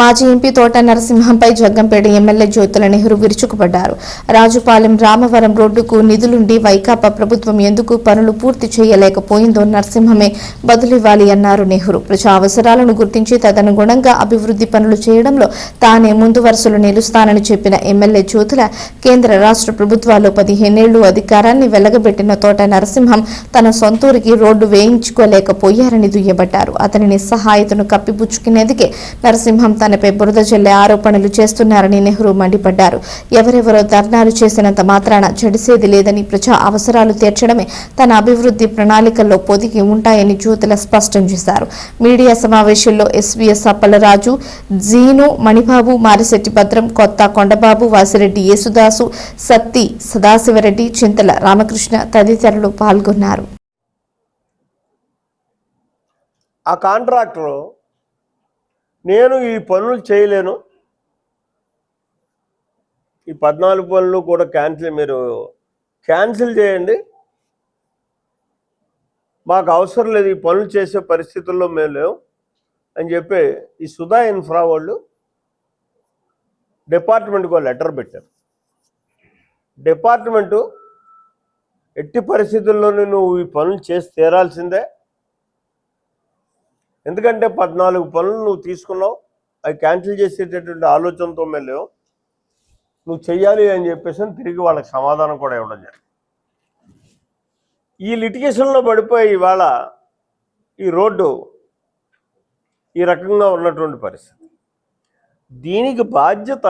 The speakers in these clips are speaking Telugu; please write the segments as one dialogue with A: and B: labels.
A: మాజీ ఎంపీ తోట నరసింహంపై జగ్గంపేట ఎమ్మెల్యే జ్యోతుల నెహ్రూ విరుచుకుపడ్డారు. రాజుపాలెం రామవరం రోడ్డుకు నిధులుండి వైకాపా ప్రభుత్వం ఎందుకు పనులు పూర్తి చేయలేకపోయిందో నరసింహమే బదులివ్వాలి అన్నారు నెహ్రూ. ప్రజా అవసరాలను గుర్తించి తదనుగుణంగా అభివృద్ధి పనులు చేయడంలో తానే ముందు వరుసలో నిలుస్తానని చెప్పిన ఎమ్మెల్యే జ్యోతుల కేంద్ర రాష్ట్ర ప్రభుత్వాలు పదిహేనేళ్ళు అధికారాన్ని వెలగబెట్టిన తోట నరసింహం తన సొంతూరికి రోడ్డు వేయించుకోలేకపోయారని దుయ్యబట్టారు. అతనిని సహాయతను కప్పిపుచ్చుకునేందుకే నరసింహం తనపై బురద జల్లే ఆరోపణలు చేస్తున్నారని నెహ్రూ మండిపడ్డారు. ఎవరెవరో ధర్నాలు చేసినంత మాత్రాన చెడిసేది లేదని ప్రజా అవసరాలు తీర్చడమే తన అభివృద్ధి ప్రణాళికల్లో పొదిగి ఉంటాయని జ్యోతుల స్పష్టం చేశారు. మీడియా సమావేశంలో ఎస్వీఎస్ అప్పలరాజు జీను మణిబాబు మారిశెట్టి భద్రం కొత్త కొండబాబు వాసిరెడ్డి యేసుదాసు సత్తి సదాశివరెడ్డి చింతల రామకృష్ణ తదితరులు పాల్గొన్నారు.
B: ఆ కాంట్రాక్టర్ నేను ఈ పనులు చేయలేను. ఈ పద్నాలుగు పనులు కూడా క్యాన్సిల్ మీరు క్యాన్సిల్ చేయండి. మాకు అవసరం లేదు ఈ పనులు చేసే పరిస్థితుల్లో మేము లేవు అని చెప్పి ఈ సుధా ఇన్ఫ్రా వాళ్ళు డిపార్ట్మెంట్కి లెటర్ పెట్టారు. డిపార్ట్మెంటు ఎట్టి పరిస్థితుల్లోనూ నువ్వు ఈ పనులు చేసి తీరాల్సిందే. ఎందుకంటే పద్నాలుగు పనులు నువ్వు తీసుకున్నావు అవి క్యాన్సిల్ చేసేటటువంటి ఆలోచనతో మేము లేవు. నువ్వు చెయ్యాలి అని చెప్పేసి తిరిగి వాళ్ళకి సమాధానం కూడా ఇవ్వడం జరిగింది. ఈ లిటిగేషన్లో పడిపోయి ఇవాళ ఈ రోడ్డు ఈ రకంగా ఉన్నటువంటి పరిస్థితి. దీనికి బాధ్యత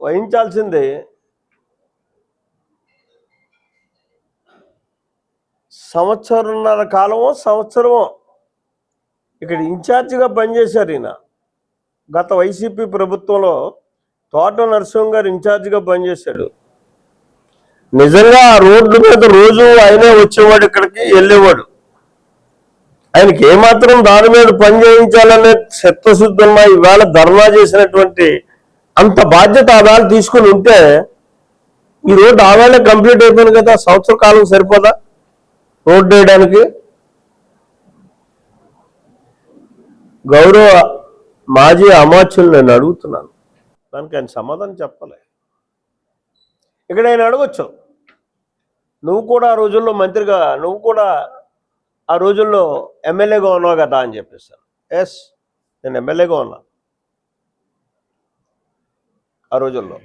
B: వహించాల్సింది సంవత్సరంన్నర కాలమో సంవత్సరమో ఇక్కడ ఇన్ఛార్జిగా పనిచేశారు ఈయన. గత వైసీపీ ప్రభుత్వంలో తోట నరసింహం గారు ఇన్ఛార్జిగా పనిచేశాడు. నిజంగా ఆ రోడ్డు మీద రోజు ఆయనే వచ్చేవాడు ఇక్కడికి వెళ్ళేవాడు. ఆయనకి ఏమాత్రం దాని మీద పని చేయించాలనే చిత్తశుద్ధి ఇవాళ ఈవేళ ధర్నా చేసినటువంటి అంత బాధ్యత ఆదాలు తీసుకుని ఉంటే ఈ రోడ్డు ఆవేళ కంప్లీట్ అయిపోయింది కదా సంవత్సర కాలం సరిపోదా రోడ్డు వేయడానికి? గౌరవ మాజీ అమాత్యులు నేను అడుగుతున్నాను. దానికి ఆయన సమాధానం చెప్పలే. ఇక్కడ ఆయన అడగచ్చు. నువ్వు కూడా ఆ రోజుల్లో మంత్రిగా నువ్వు కూడా ఆ రోజుల్లో ఎమ్మెల్యేగా ఉన్నావు కదా అని చెప్పేస్తాను ఎస్ నేను ఎమ్మెల్యేగా ఉన్నా. ఆ రోజుల్లో.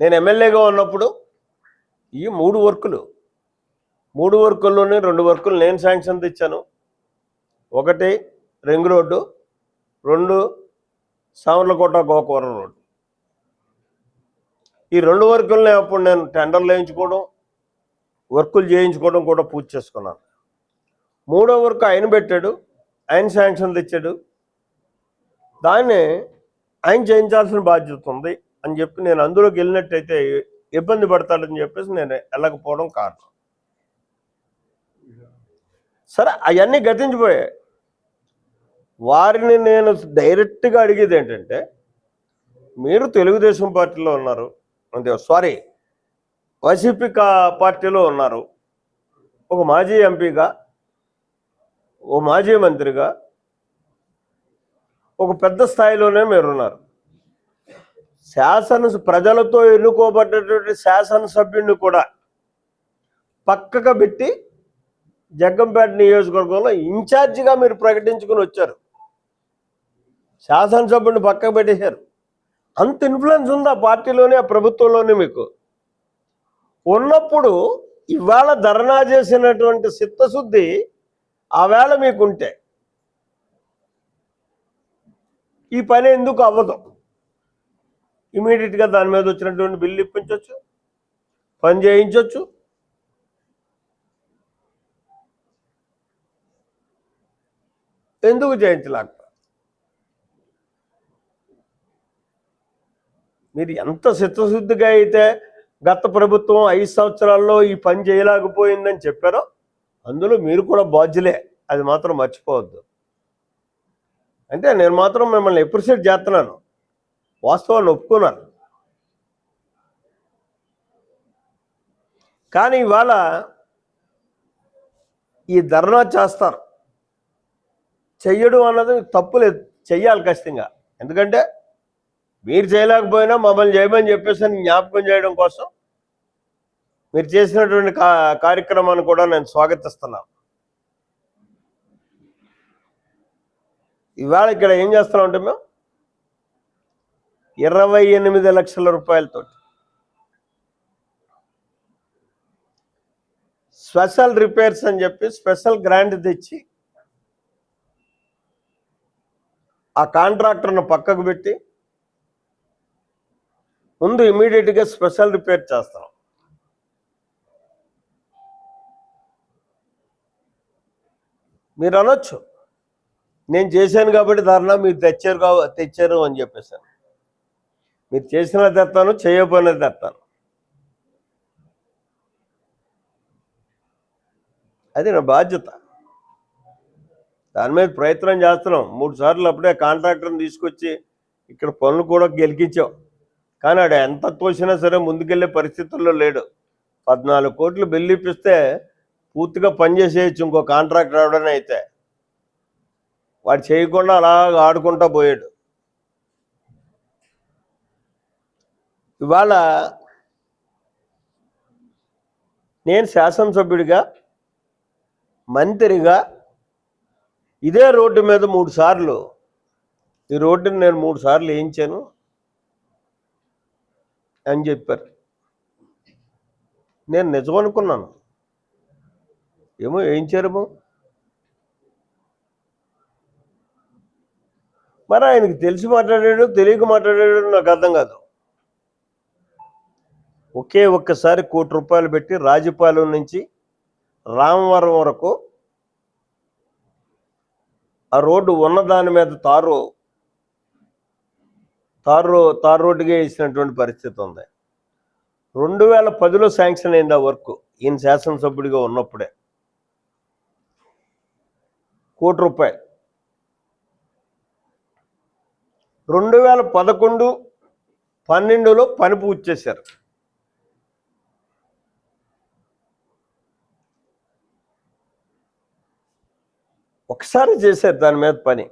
B: నేను ఎమ్మెల్యేగా ఉన్నప్పుడు ఈ మూడు వర్కులు మూడు వర్కుల్లోనే రెండు వర్కులు నేను శాంక్షన్ తెచ్చాను. ఒకటి రింగ్ రోడ్డు రెండు సామర్లకోట గోకవరం రోడ్డు. ఈ రెండు వర్కుల్ని అప్పుడు నేను టెండర్లు వేయించుకోవడం వర్కులు చేయించుకోవడం కూడా పూర్తి చేసుకున్నాను. మూడో వర్క్ ఆయన పెట్టాడు ఆయన శాంక్షన్ తెచ్చాడు దాన్ని ఆయన చేయించాల్సిన బాధ్యత ఉంది అని చెప్పి నేను అందులోకి వెళ్ళినట్టయితే ఇబ్బంది పడతాడని చెప్పేసి నేను వెళ్ళకపోవడం కారణం. సరే అవన్నీ గతించిపోయాయి. వారిని నేను డైరెక్ట్గా అడిగేది ఏంటంటే మీరు తెలుగుదేశం పార్టీలో ఉన్నారు. అంతే సారీ వైసీపీ కా పార్టీలో ఉన్నారు. ఒక మాజీ ఎంపీగా ఓ మాజీ మంత్రిగా ఒక పెద్ద స్థాయిలోనే మీరున్నారు. శాసన ప్రజలతో ఎన్నుకోబడ్డటువంటి శాసనసభ్యుడిని కూడా పక్కగా పెట్టి జగ్గంపేట నియోజకవర్గంలో ఇన్ఛార్జిగా మీరు ప్రకటించుకుని వచ్చారు. శాసనసభ్యుని పక్కకు పెట్టేశారు. అంత ఇన్ఫ్లుయెన్స్ ఉందా పార్టీలోనే ఆ ప్రభుత్వంలోనే మీకు? ఉన్నప్పుడు ఇవాళ ధర్నా చేసినటువంటి చిత్తశుద్ధి ఆ వేళ మీకుంటే. ఈ పని ఎందుకు అవ్వదు? ఇమీడియట్గా దాని మీద వచ్చినటువంటి బిల్లు ఇప్పించవచ్చు పని చేయించవచ్చు ఎందుకు చేయించలేకపోతే మీరు ఎంత చిత్తశుద్ధిగా అయితే గత ప్రభుత్వం ఐదు సంవత్సరాల్లో ఈ పని చేయలేకపోయిందని చెప్పారో అందులో మీరు కూడా బాధ్యులే. అది మాత్రం మర్చిపోవద్దు. అంటే నేను మాత్రం మిమ్మల్ని ఎప్రిషియేట్ చేస్తున్నాను. వాస్తవాన్ని ఒప్పుకున్నాను కానీ ఇవాళ ఈ ధర్నా చేస్తారు. చెయ్యడం అన్నది తప్పులేదు చెయ్యాలి ఖచ్చితంగా. ఎందుకంటే మీరు చేయలేకపోయినా మమ్మల్ని చేయమని చెప్పేసి అని జ్ఞాపకం చేయడం కోసం మీరు చేసినటువంటి కా కార్యక్రమాన్ని కూడా నేను స్వాగతిస్తున్నాను. ఇవాళ ఇక్కడ ఏం చేస్తున్నాం అంటే మేము? ఇరవై ఎనిమిది లక్షల రూపాయలతో స్పెషల్ రిపేర్స్ అని చెప్పి స్పెషల్ గ్రాంట్ తెచ్చి ఆ కాంట్రాక్టర్ను పక్కకు పెట్టి ముందు ఇమీడియట్గా స్పెషల్ రిపేర్ చేస్తాం. మీరు అనొచ్చు. నేను చేశాను కాబట్టి ధర్నా మీరు తెచ్చారు కావ తెచ్చారు అని చెప్పేసాను. మీరు చేసిన తెస్తాను చేయకపోయినా తెస్తాను అది నా బాధ్యత. దాని మీద ప్రయత్నం చేస్తున్నాం. మూడు సార్లు అప్పుడే కాంట్రాక్టర్ని తీసుకొచ్చి ఇక్కడ పనులు కూడా గెలికించాం కానీ ఆడు ఎంత తోసినా సరే ముందుకెళ్ళే పరిస్థితుల్లో లేడు. పద్నాలుగు కోట్లు బిల్లు ఇప్పిస్తే పూర్తిగా పనిచేసేయచ్చు ఇంకో కాంట్రాక్ట్ రావడమే అయితే. వాడు చేయకుండా అలా ఆడుకుంటా పోయాడు. ఇవాళ నేను శాసనసభ్యుడిగా మంత్రిగా ఇదే రోడ్డు మీద మూడు సార్లు ఈ రోడ్డుని నేను మూడు సార్లు వేయించాను. అని చెప్పారు. నేను నిజం అనుకున్నాను. ఏమో ఏం వేయించారేమో మరి ఆయనకి తెలిసి మాట్లాడాడు తెలియక మాట్లాడాడు నాకు అర్థం కాదు. ఒకే ఒక్కసారి కోటి రూపాయలు పెట్టి రాజపాలెం నుంచి రామవరం వరకు ఆ రోడ్డు ఉన్న దాని మీద తారు తారు తారు రోడ్డుగా వేసినటువంటి పరిస్థితి ఉంది. రెండు వేల పదిలో శాంక్షన్ అయింది ఆ వర్క్ ఈయన శాసనసభ్యుడిగా ఉన్నప్పుడే. కోటి రూపాయలు. రెండు వేల పదకొండు పన్నెండులో పని పూర్తి చేశారు. ఒకసారి చేశారు దాని మీద పని.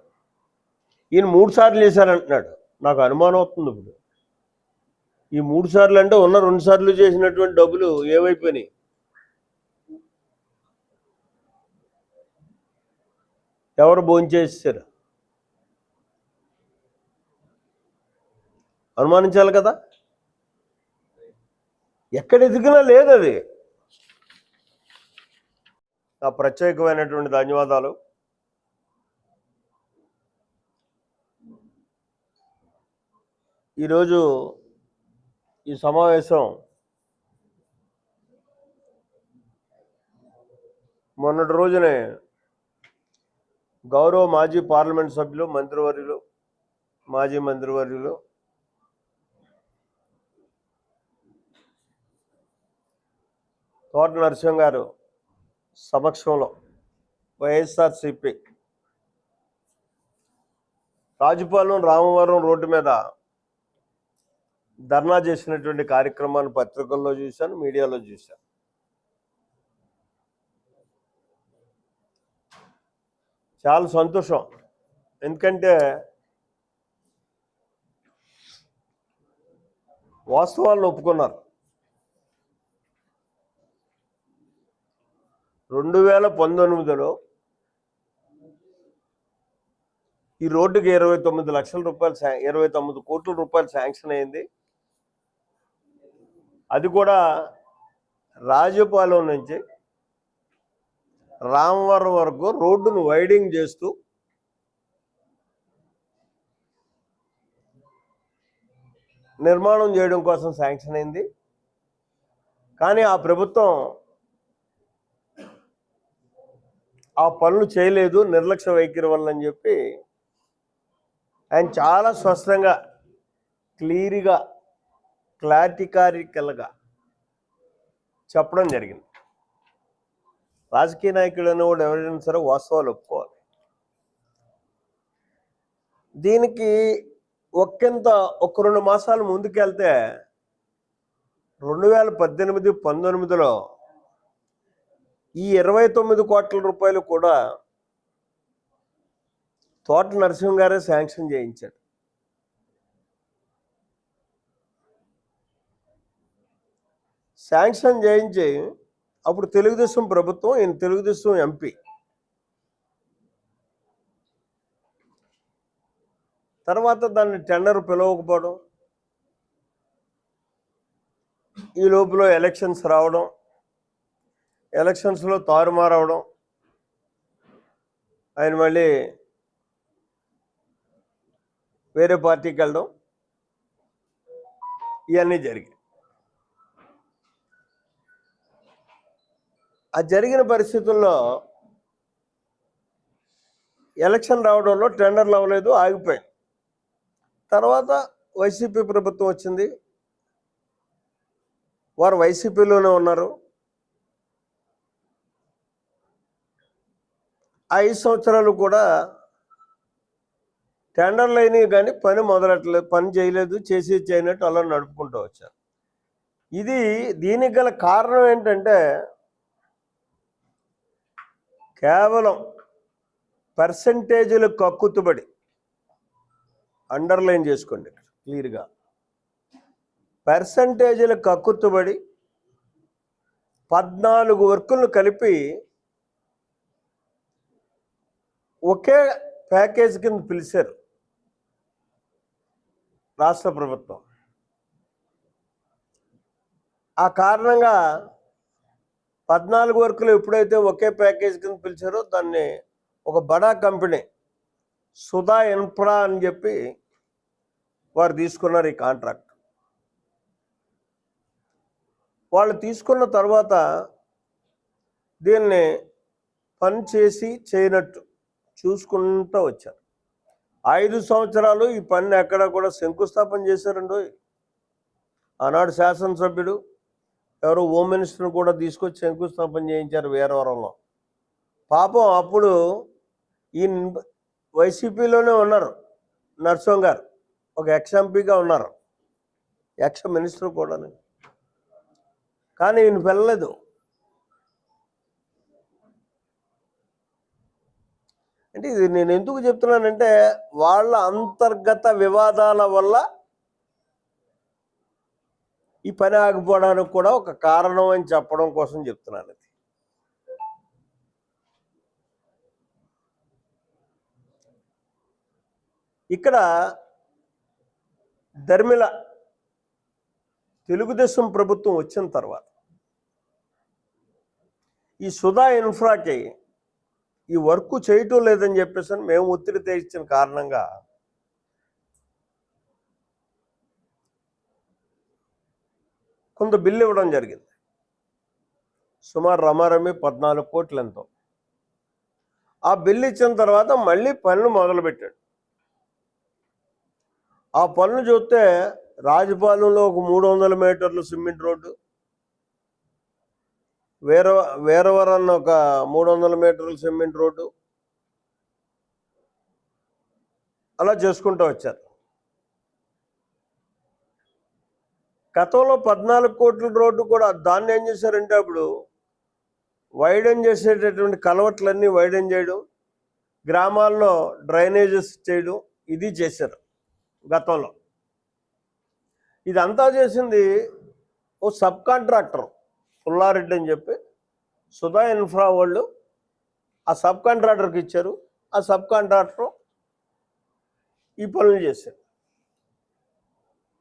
B: ఈయన మూడు సార్లు చేశారంటున్నాడు. నాకు అనుమానం అవుతుంది ఇప్పుడు. ఈ మూడు సార్లు అంటే ఉన్న రెండు సార్లు చేసినటువంటి డబ్బులు ఏమైపోయినాయి? ఎవరు భోంచేసారు అనుమానించాలి కదా? ఎక్కడ ఎదిగినా లేదు అది. నా ప్రత్యేకమైనటువంటి ధన్యవాదాలు. ఈరోజు ఈ సమావేశం మొన్నటి రోజునే గౌరవ మాజీ పార్లమెంట్ సభ్యులు మంత్రివర్యులు మాజీ మంత్రివర్యులు తోట నరసింహ గారు సమక్షంలో వైఎస్ఆర్సిపి రాజుపాలెం రామవరం రోడ్డు మీద ధర్నా చేసినటువంటి కార్యక్రమాన్ని పత్రికల్లో చూశాను మీడియాలో చూశాను. చాలా సంతోషం. ఎందుకంటే వాస్తవాలను ఒప్పుకున్నారు. రెండు వేల పంతొమ్మిదిలో ఈ రోడ్డుకి ఇరవై తొమ్మిది లక్షల రూపాయలు శా- ఇరవై తొమ్మిది కోట్ల రూపాయలు శాంక్షన్ అయింది. అది కూడా రాజపాలెం నుంచి రామవరం వరకు రోడ్డును వైడింగ్ చేస్తూ నిర్మాణం చేయడం కోసం శాంక్షన్ అయింది. కానీ ఆ ప్రభుత్వం ఆ పనులు చేయలేదు నిర్లక్ష్య వైఖరి వల్ల అని చెప్పి ఆయన చాలా స్పష్టంగా క్లియర్గా క్లాటికారికల్గా చెప్పడం జరిగింది. రాజకీయ నాయకుడు అనేవాడు ఎవరైనా సరే వాస్తవాలు ఒప్పుకోవాలి. దీనికి ఒక్కింత ఒక రెండు మాసాలు ముందుకెళ్తే రెండు వేల పద్దెనిమిది పంతొమ్మిదిలో ఈ ఇరవై తొమ్మిది కోట్ల రూపాయలు కూడా తోట నరసింహ గారే శాంక్షన్ చేయించాడు. శాంక్షన్ చేయించి అప్పుడు తెలుగుదేశం ప్రభుత్వం ఈయన తెలుగుదేశం ఎంపీ. తర్వాత దాన్ని టెండర్ పిలవకపోవడం ఈ లోపల ఎలక్షన్స్ రావడం ఎలక్షన్స్లో తారుమారవడం ఆయన మళ్ళీ వేరే పార్టీకి వెళ్ళడం ఇవన్నీ జరిగాయి. ఆ జరిగిన పరిస్థితుల్లో ఎలక్షన్ రావడంలో టెండర్లు అవ్వలేదు ఆగిపోయింది. తర్వాత వైసీపీ ప్రభుత్వం వచ్చింది. వారు వైసీపీలోనే ఉన్నారు. ఐదు సంవత్సరాలు కూడా టెండర్లు అయినాయి కానీ పని మొదలట్లేదు పని చేయలేదు చేసి చేయనట్టు అలా నడుపుకుంటూ వచ్చారు. ఇది దీనికి గల కారణం ఏంటంటే కేవలం పర్సంటేజీలు కక్కుతుబడి అండర్లైన్ చేసుకోండి ఇక్కడ క్లియర్గా పర్సంటేజీలు కక్కుతుబడి పద్నాలుగు వర్కులను కలిపి ఒకే ప్యాకేజ్ కింద పిలిచారు రాష్ట్ర ప్రభుత్వం. ఆ కారణంగా పద్నాలుగు వర్కులు ఎప్పుడైతే ఒకే ప్యాకేజ్ కింద పిలిచారో దాన్ని ఒక బడా కంపెనీ సుధా ఇన్ఫ్రా అని చెప్పి వారు తీసుకున్నారు ఈ కాంట్రాక్ట్. వాళ్ళు తీసుకున్న తర్వాత దీన్ని పని చేసి చేయనట్టు చూసుకుంటూ వచ్చారు. ఐదు సంవత్సరాలు ఈ పని ఎక్కడ కూడా శంకుస్థాపన చేశారండి. ఆనాడు శాసనసభ్యుడు ఎవరో హోమ్ మినిస్టర్ని కూడా తీసుకొచ్చి శంకుస్థాపన చేయించారు వీరవరంలో. పాపం అప్పుడు ఈ వైసీపీలోనే ఉన్నారు నర్సం గారు. ఒక ఎక్స్ ఎంపీగా ఉన్నారు. ఎక్స్ మినిస్టర్ కూడా. కానీ ఈయన వెళ్ళలేదు అంటే ఇది నేను ఎందుకు చెప్తున్నానంటే వాళ్ళ అంతర్గత వివాదాల వల్ల ఈ పని ఆగిపోవడానికి కూడా ఒక కారణం అని చెప్పడం కోసం చెప్తున్నాను అది. ఇక్కడ ధర్మిల తెలుగుదేశం ప్రభుత్వం వచ్చిన తర్వాత ఈ సుధా ఇన్ఫ్రాకి ఈ వర్క్ చేయటం లేదని చెప్పేసి అని మేము ఒత్తిడి తెచ్చిన కారణంగా కొంత బిల్లు ఇవ్వడం జరిగింది. సుమారు రమారమి పద్నాలుగు కోట్లు ఎంతో. ఆ బిల్లు ఇచ్చిన తర్వాత మళ్ళీ పనులు మొదలుపెట్టాడు. ఆ పనులు చూస్తే రాజపాలెంలో ఒక మూడు వందల మీటర్లు సిమెంట్ రోడ్డు వేర వేరవరన్న ఒక మూడు వందల మీటర్లు సిమెంట్ రోడ్డు అలా చేసుకుంటూ వచ్చారు. గతంలో పద్నాలుగు కోట్ల రోడ్డు కూడా దాన్ని ఏం చేశారంటే అప్పుడు వైడెన్ చేసేటటువంటి కలవట్లన్నీ వైడెన్ చేయడం గ్రామాల్లో డ్రైనేజెస్ చేయడం ఇది చేశారు గతంలో. ఇదంతా చేసింది ఓ సబ్ కాంట్రాక్టర్ పుల్లారెడ్డి అని చెప్పి సుధా ఇన్ఫ్రా వాళ్ళు. ఆ సబ్ కాంట్రాక్టర్కి ఇచ్చారు ఆ సబ్ కాంట్రాక్టర్ ఈ పనులు చేశారు.